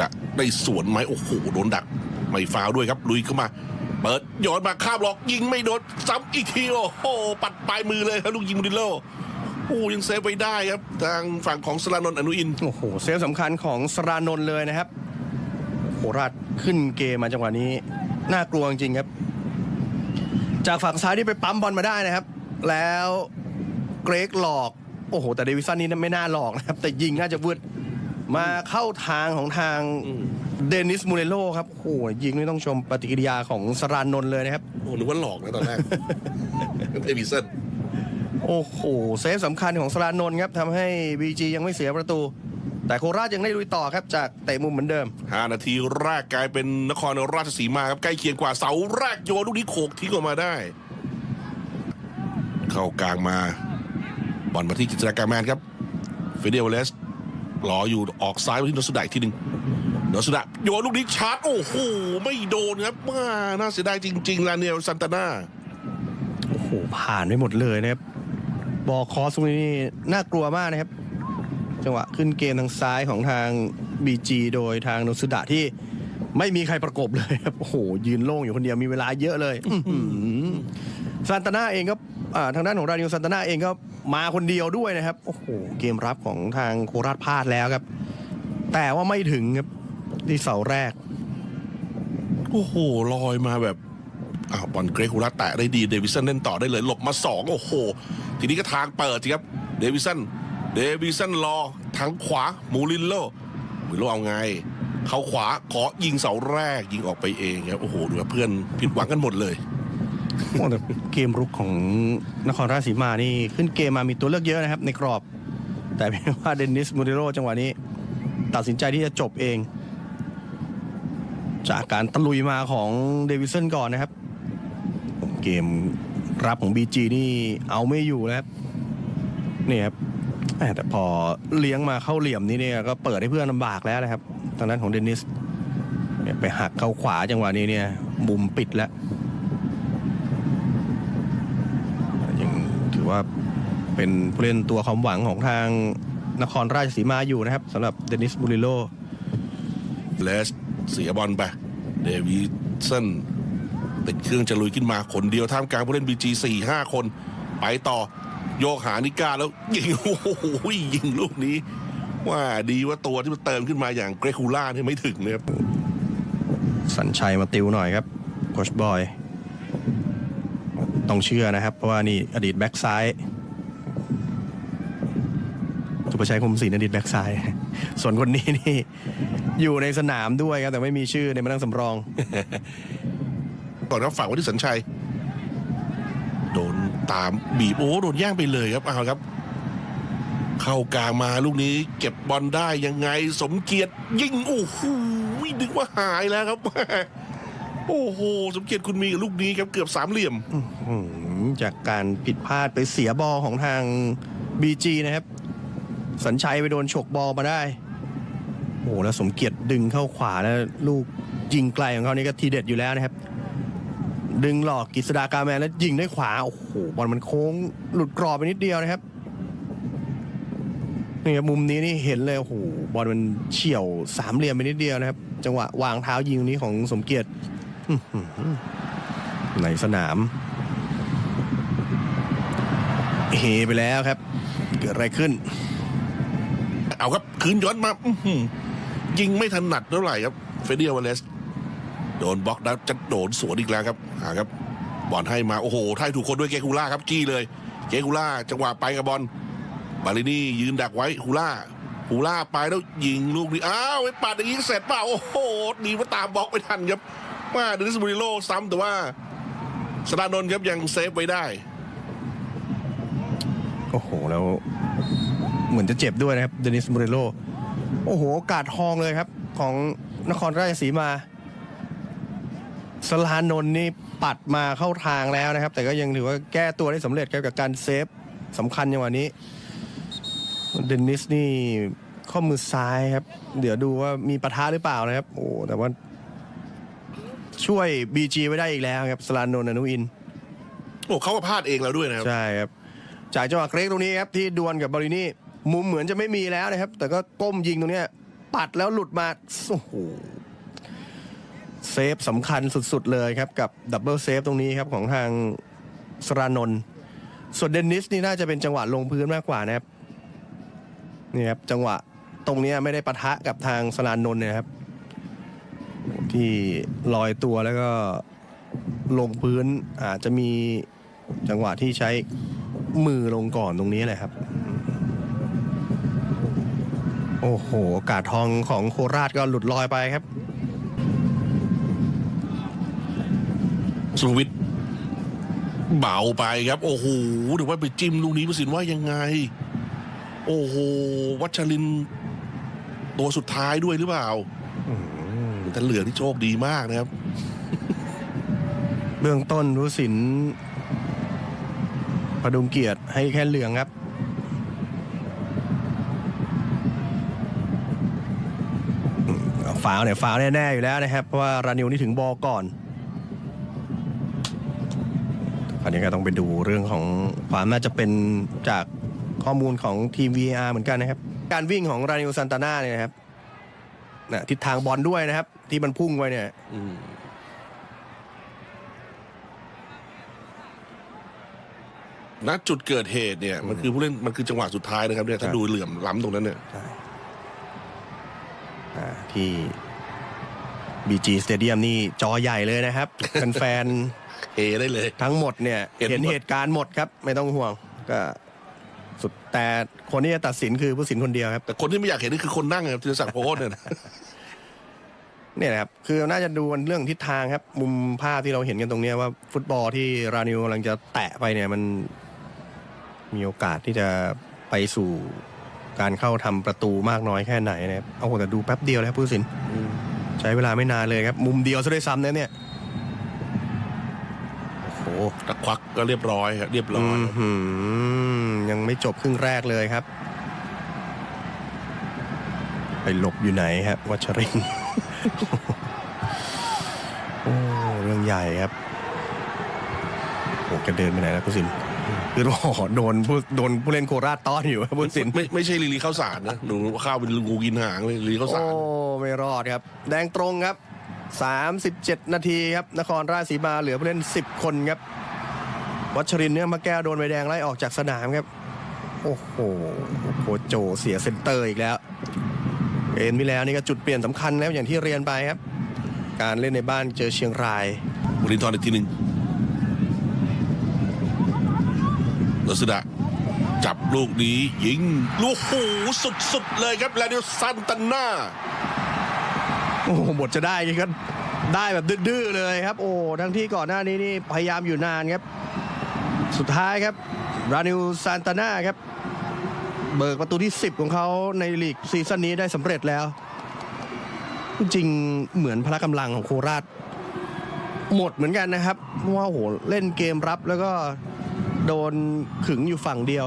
จะได้สวนไหมโอ้โหโดนดัก ไม่ฟาวด้วยครับลุยเข้ามา เปิดโยนมาข้ามหลอกยิงไม่โดนซ้ำอีกทีโอ้โหปัดปลายมือเลยครับลูกยิงมูรินโลโอ้ยังเซฟไว้ได้ครับ ทางฝั่งของสลานนท์อนุอินโอ้โหเซฟสำคัญของสรานนท์เลยนะครับโคราชขึ้นเกมมาจังหวะนี้ น่ากลัวจริงครับ จากฝั่งซ้ายที่ไปปั๊มบอลมาได้นะครับ แล้วเกรกหลอก โอ้โห แต่เดวิสันนี่ไม่น่าหลอกนะครับ แต่ยิงน่าจะวืด มาเข้าทางของทางอืมเดนิสมูเรโลครับโอ้โหยิงนี่ต้องชมปฏิกิริยาของสรานนท์เลยนะครับโอ้นึกว่าหลอกนะตอนแรกเอวิสันโอ้โหเซฟสำคัญของสรานนท์ครับทำให้บีจียังไม่เสียประตู แต่โคราชยังได้ลุยต่อครับจากเตะมุมเหมือนเดิมห้านาทีแรกกลายเป็นนครราชสีมาครับใกล้เคียงกว่าเสาแรกโยนลูกนี้โขกทิ้งออกมาได้ เข้ากลางมาบอลมาที่กิจการแมนครับเฟเดลเลส รออยู่ออกซ้ายมาที่โนสุดะอีกทีหนึ่งโนสุดะโยนลูกนี้ชาร์จโอ้โหไม่โดนครับว่าน่าเสียดายจริงๆลาเนียลซันตาน่าโอ้โหผ่านไปหมดเลยนะครับบอลคอสตรงนี้นี่น่ากลัวมากนะครับ จังหวะขึ้นเกมทางซ้ายของทาง BG โดยทางโนสุดะที่ไม่มีใครประกบเลยครับโอ้โหยืนโล่งอยู่คนเดียวมีเวลาเยอะเลยซานตาน่าเองก็ อ่าทางด้านของราดิโอซานตาน่าเองก็มาคนเดียวด้วยนะครับโอ้โหเกมรับของทางโคราชพลาดแล้วครับ แต่ว่าไม่ถึงครับที่เสาแรก โอ้โหลอยมาแบบอ้าวบอลเกรกูราแตะได้ดีเดวิสันเล่นต่อได้เลยหลบมาสองโอ้โห ทีนี้ก็ทางเปิดสิครับเดวิสันเดวิสันรอทางขวามูรินโลมูรินโลเอาไงเขาขวาขอยิงเสาแรกยิงออกไปเองครับโอ้โหดูเพื่อนผิดหวังกันหมดเลย โอ้แต่เกมรุกของนครราชสีมานี่ขึ้นเกมมามีตัวเลือกเยอะนะครับ ในกรอบ แต่เพียงว่าเดนิสมูริโรจังหวะนี้ ตัดสินใจที่จะจบเอง จากการตะลุยมาของเดวิสันก่อนนะครับ เกมรับของ BG นี่เอาไม่อยู่นะครับนี่ครับแต่พอเลี้ยงมาเข้าเหลี่ยมนี่เนี่ยก็เปิดให้เพื่อนลำบากแล้วนะครับทางด้านของเดนิสไปหักเข้าขวาจังหวะนี้เนี่ยมุมปิดแล้ว ยังถือ ว่าเป็นผู้เล่นตัวความหวังของทางนครราชสีมาอยู่นะครับสำหรับเดนิสบูริโลเลสเสียบอลไปเดวิสันติดเครื่องจะลุยขึ้นมาคนเดียวท่ามกลางผู้เล่นบีจีสี่ห้าคน ไปต่อโยกหานิก้าแล้วยิงโอ้โหยิงลูกนี้ ว่าดีว่าตัวที่มันเติมขึ้นมาอย่างเกรคูล่าเนี่ยไม่ถึงนะครับสัญชัยมาติวหน่อยครับโคชบอย ต้องเชื่อนะครับ เพราะว่านี่อดีตแบ็กซ้ายสุประชัยคมศรีอดีตแบ็กซ้าย ส่วนคนนี้นี่ อยู่ในสนามด้วยครับ แต่ไม่มีชื่อในมานั่งสำรอง ก่อนครับฝากไว้ที่สัญชัย โดนตามบีบโอ้โดนแย่งไปเลยครับเอาครับ เข้ากลางมาลูกนี้ เก็บบอลได้ยังไง สมเกียรติยิงโอ้โหนึกว่าหายแล้วครับ โอ้โห สมเกียรติคุณมีกับลูกนี้ครับเกือบสามเหลี่ยม อืมจากการผิดพลาดไปเสียบอลของทาง BG นะครับ สัญชัยไปโดนฉกบอลมาได้ โอ้โหแล้วสมเกียรติดึงเข้าขวาแล้วลูกยิงไกลของเขานี่ก็ทีเด็ดอยู่แล้วนะครับ ดึงหลอกกิษดากาแมนแล้วยิงด้วยขวา โอ้โหบอลมันโค้งหลุดกรอบไปนิดเดียวนะครับนี่ครับมุมนี้นี่เห็นเลยโอ้โหบอลมันเฉี่ยวสามเหลี่ยมไปนิดเดียวนะครับ จังหวะวางเท้ายิงนี้ของสมเกียรติ ในสนาม เฮไปแล้วครับ เกิดอะไรขึ้น เอาครับ คืนย้อนมาอืยิงไม่ถนัดเท่าไหร่ครับ เฟเดียวาเลส โดนบล็อกแล้วจะโดนสวนอีกแล้วครับหาครับ บอลให้มา โอ้โหท้ายถูกคนด้วยเกคูล่าครับจี้เลย เกคูล่าจังหวะไปกับบอล บาลินี่ยืนดักไว้ฮูล่าฮูล่าไปแล้วยิงลูกนี้ อ้าวไอ้ปัดอย่างนี้เสร็จเปล่า โอ้โหดีว่าตามบล็อกไม่ทันครับ ว่าเดนิสบูริโลซ้ำแต่ว่าสตานนท์ครับยังเซฟไว้ได้ โอ้โห แล้วเหมือนจะเจ็บด้วยนะครับเดนิสมูเรโลโอ้โหโอกาสทองเลยครับ ของนครราชสีมา สลานนท์นี่ปัดมาเข้าทางแล้วนะครับ แต่ก็ยังถือว่าแก้ตัวได้สำเร็จครับกับการเซฟสำคัญอย่างวันนี้ เดนิสนี่ข้อมือซ้ายครับ เดี๋ยวดูว่ามีปะทะหรือเปล่านะครับ โอ้แต่ว่า ช่วย BG ไว้ได้อีกแล้วครับสลานนท์อนุอิน โอ้เขาก็พลาดเองแล้วด้วยนะครับ ใช่ครับจากจังหวะเกรกตรงนี้ครับที่ดวลกับบารินี่มุมเหมือนจะไม่มีแล้วนะครับ แต่ก็ก้มยิงตรงเนี้ยปัดแล้วหลุดมาโอ้โหเซฟสำคัญสุดๆเลยครับ กับดับเบิลเซฟตรงนี้ครับของทางสรานนท์ส่วนเดนนิสนี่น่าจะเป็นจังหวะลงพื้นมากกว่านะครับนี่ครับจังหวะตรงเนี้ยไม่ได้ปะทะกับทางสรานนท์เนยนะครับ ที่ลอยตัวแล้วก็ลงพื้นอาจจะมีจังหวะที่ใช้มือลงก่อนตรงนี้แหละครับ โอ้โหโอกาสทองของโคราชก็หลุดลอยไปครับ สุวิทย์เบาไปครับ โอ้โหเดี๋ยวว่าไปจิ้มลูกนี้ผู้สินว่ายังไง โอ้โห วัชริน ตัวสุดท้ายด้วยหรือเปล่า แต่เหลืองที่โชคดีมากนะครับ เบื้องต้นรู้สินพดุงเกียรติให้แค่เหลืองครับอืมเอาฟาวล์เนี่ยฟาวล์แน่ ๆ อยู่แล้วนะครับ เพราะว่ารานิวนี่ถึงบอลก่อนอันนี้ก็ต้องไปดูเรื่องของความน่าจะเป็นจากข้อมูลของทีม VAR เหมือนกันนะครับ การวิ่งของรานิวซันตาน่าเนี่ยนะครับนะทิศทางบอลด้วยนะครับ ที่มันพุ่งไปเนี่ยอืมณจุดเกิดเหตุเนี่ย มันคือผู้เล่นมันคือจังหวะสุดท้ายนะครับเนี่ยถ้าครับดูเหลื่อมล้ำตรงนั้นเนี่ยอ่าที่ BG Stadium นี่จอใหญ่เลยนะครับแฟนเฮได้เลยๆทั้งหมดเนี่ย เห็นเห็นหมดเหตุการณ์หมดครับ ไม่ต้องห่วง ก็สุดแต่คนที่จะตัดสินคือผู้สินคนเดียวครับ แต่คนที่ไม่อยากเห็นนี่คือคนนั่งครับธีรศักดิ์โพสเนี่ยนะ เนี่ยนะครับคือน่าจะดูเรื่องทิศทางครับ มุมภาพที่เราเห็นกันตรงเนี้ยว่าฟุตบอลที่รานิวกำลังจะแตะไปเนี่ยมันมีโอกาสที่จะไปสู่การเข้าทำประตูมากน้อยแค่ไหนนะครับเอาแต่ดูแป๊บเดียวแล้วผู้สินใช้เวลาไม่นานเลยครับ มุมเดียวซะด้วยซ้ำนะเนี่ยโอ้โหตะควักก็เรียบร้อยครับเรียบร้อยอื้อหือยังไม่จบครึ่งแรกเลยครับ ไปหลบอยู่ไหนครับวัชรินทร์ โอ้เรื่องใหญ่ครับโอ้กระเดินไปไหนแล้วผู้สินคือโอ้โหโดนผู้โดนผู้เล่นโคราชต้อนอยู่ครับผู้สินไม่ไม่ใช่ลิลีข้าวสารนะหนูข้าวเป็นงูกินหางเลยลิลีข้าวสารโอ้ไม่รอดครับ แดงตรงครับ 37 นาทีครับ นครราชสีมาเหลือผู้เล่น 10 คนครับวัชรินทร์เนี่ยมาแก้วโดนใบแดงไล่ออกจากสนามครับ โอ้โหโคชโจเสียเซนเตอร์อีกแล้ว เอ็นไปแล้วนี่ก็จุดเปลี่ยนสำคัญแล้วอย่างที่เรียนไปครับ การเล่นในบ้านเจอเชียงรายบุรินทร์อีกทีหนึ่งลสดาจับลูกนี้ยิงลูกโหสุดๆเลยครับแลนิวซันตันน่าโอ้โหหมดจะได้ก็ได้แบบดื้อๆเลยครับ โอ้ทั้งที่ก่อนหน้านี้นี่พยายามอยู่นานครับ สุดท้ายครับรานิวซานตาน่าครับ เบิกประตูที่ 10 ของเขาในลีกซีซั่นนี้ได้สำเร็จแล้ว จริงเหมือนพละกำลังของโคราช หมดเหมือนกันนะครับเพราะว่าโอ้โหเล่นเกมรับแล้วก็โดนขึงอยู่ฝั่งเดียว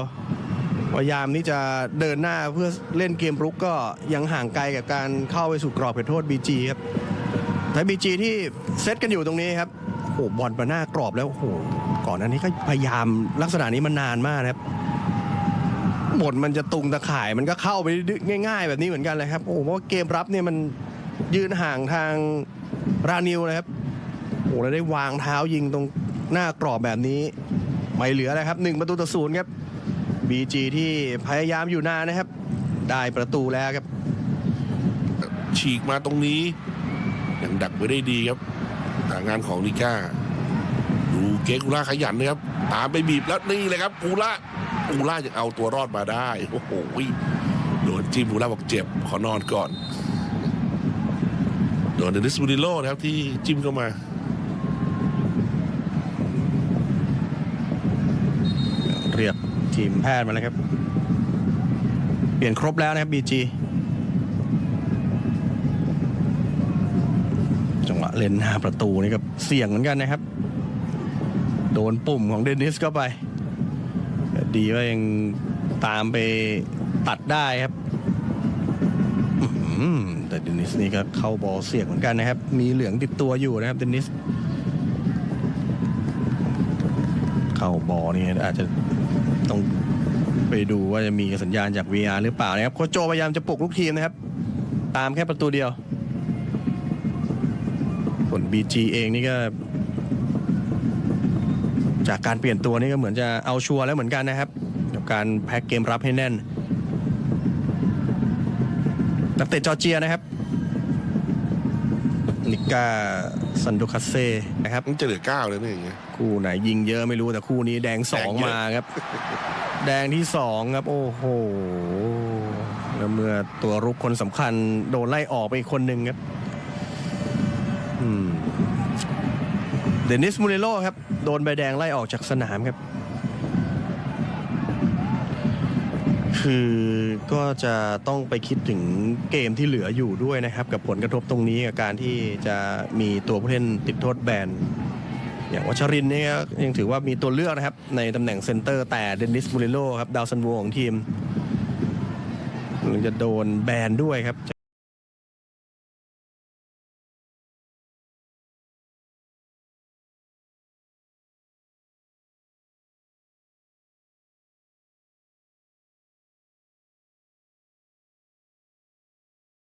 พยายามที่จะเดินหน้าเพื่อเล่นเกมรุกก็ยังห่างไกลกับการเข้าไปสู่กรอบเขตโทษ BG ครับแต่ BG ที่เซตกันอยู่ตรงนี้ครับโอ้โหบอลมาหน้ากรอบแล้วโอ้โหก่อนหน้านี้ก็พยายามลักษณะนี้มานานมากนะครับ บทมันจะตุงตะข่ายมันก็เข้าไปง่าย ๆ แบบนี้เหมือนกันเลยครับโอ้โหเพราะเกมรับเนี่ยมันยืนห่างทางรานิวนะครับโอ้โหแล้วได้วางเท้ายิงตรงหน้ากรอบแบบนี้ ไม่เหลือแล้วครับหนึ่งประตูต่อศูนย์ครับ BG ที่พยายามอยู่นานนะครับ ได้ประตูแล้วครับ ฉีกมาตรงนี้ยังดักไว้ได้ดีครับทางงานของนิก้าดูเกกูล่าขยันนะครับ ตามไปบีบแล้วนี่เลยครับกูล่า กูล่าจะเอาตัวรอดมาได้โอ้โหโดนจิมกูล่าบอกเจ็บขอนอนก่อนโดนเดนิสบูริโลนะครับที่จิ้มเข้ามาเรียกทีมแพทย์มาแล้วครับ เปลี่ยนครบแล้วนะครับ BG จังหวะเลนหน้าประตูนี่ก็เสี่ยงเหมือนกันนะครับ โดนปุ่มของเดนิสเข้าไป ดีว่ายังตามไปตัดได้ครับแต่เดนิสนี่ก็เข้าบอลเสียงเหมือนกันนะครับ มีเหลืองติดตัวอยู่นะครับเดนิส เข้าบอลนี่อาจจะต้องไปดูว่าจะมีสัญญาณจาก VR หรือเปล่านะครับโคโจพยายามจะปลุกลูกทีมนะครับ ตามแค่ประตูเดียวส่วน BG เองนี่ก็ จากการเปลี่ยนตัวนี่ก็เหมือนจะเอาชัวร์แล้วเหมือนกันนะครับ กับการแพ็กเกมรับให้แน่น นักเตะจอร์เจียนะครับ นิก้าซันโดคาเซ่นะครับมันจะเหลือเก้าเลยเนี่ยอย่างเงี้ยคู่ไหนยิงเยอะไม่รู้แต่คู่นี้แดงสองแดงเยอะมาครับ แดงที่สองครับ โอ้โหแล้วเมื่อตัวรุกคนสำคัญโดนไล่ออกไปอีกคนหนึ่งครับ เดนิสมูเรโลครับ โดนใบแดงไล่ออกจากสนามครับ คือก็จะต้องไปคิดถึงเกมที่เหลืออยู่ด้วยนะครับ กับผลกระทบตรงนี้กับการที่จะมีตัวผู้เล่นติดโทษแบนอย่างวัชรินเนี่ยยังถือว่ามีตัวเลือกนะครับ ในตำแหน่งเซนเตอร์แต่เดนิสมูเรโลครับ ดาวซันโวของทีมจะโดนแบนด้วยครับ